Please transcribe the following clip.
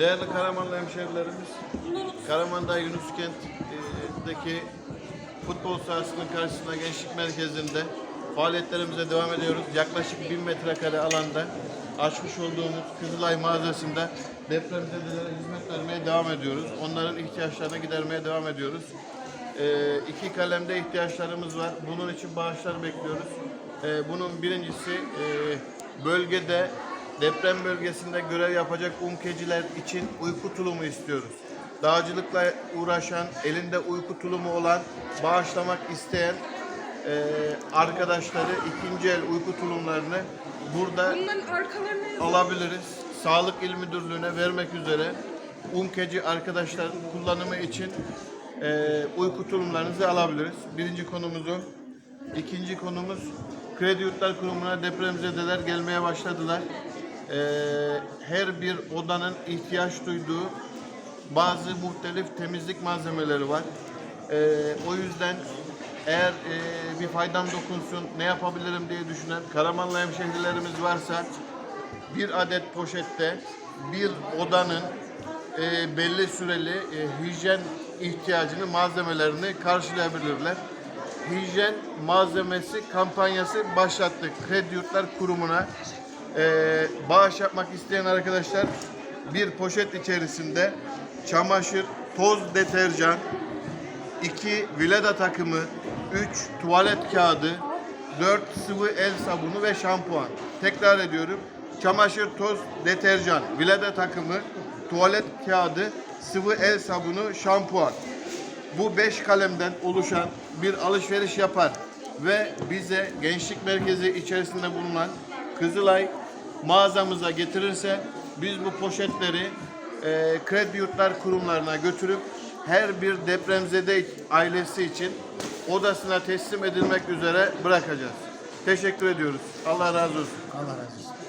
Değerli Karamanlı hemşehrilerimiz, Karaman'da Yunus Kent'teki futbol sahasının karşısında Gençlik Merkezi'nde faaliyetlerimize devam ediyoruz. Yaklaşık 1000 metrekare alanda açmış olduğumuz Kızılay mağazasında depremzedelere hizmet vermeye devam ediyoruz. Onların ihtiyaçlarını gidermeye devam ediyoruz. Ee, iki kalemde ihtiyaçlarımız var. Bunun için bağışlar bekliyoruz. Ee, bunun birincisi e, bölgede deprem bölgesinde görev yapacak umkeciler için uyku tulumu istiyoruz. Dağcılıkla uğraşan, elinde uyku tulumu olan, bağışlamak isteyen e, arkadaşları ikinci el uyku tulumlarını burada alabiliriz. Sağlık İl Müdürlüğü'ne vermek üzere umkeci arkadaşların kullanımı için e, uyku tulumlarınızı alabiliriz. Birinci konumuz o. İkinci konumuz Kredi Yurtlar Kurumu'na depremzedeler gelmeye başladılar. E, her bir odanın ihtiyaç duyduğu bazı muhtelif temizlik malzemeleri var. E, o yüzden eğer e, bir faydam dokunsun, ne yapabilirim diye düşünen Karamanlı hemşehrilerimiz varsa bir adet poşette bir odanın e, belli süreli e, hijyen ihtiyacını, malzemelerini karşılayabilirler. Hijyen malzemesi kampanyası başlattık. Kredi Yurtlar Kurumu'na e, bağış yapmak isteyen arkadaşlar bir poşet içerisinde çamaşır, toz deterjan, 2 Vileda takımı, 3 tuvalet kağıdı, 4 sıvı el sabunu ve şampuan. Tekrar ediyorum. Çamaşır, toz, deterjan, Vileda takımı, tuvalet kağıdı, sıvı el sabunu, şampuan. Bu 5 kalemden oluşan bir alışveriş yapar ve bize gençlik merkezi içerisinde bulunan Kızılay mağazamıza getirirse biz bu poşetleri e, kredi yurtlar kurumlarına götürüp her bir depremzede ailesi için odasına teslim edilmek üzere bırakacağız. Teşekkür ediyoruz. Allah razı olsun. Allah razı olsun.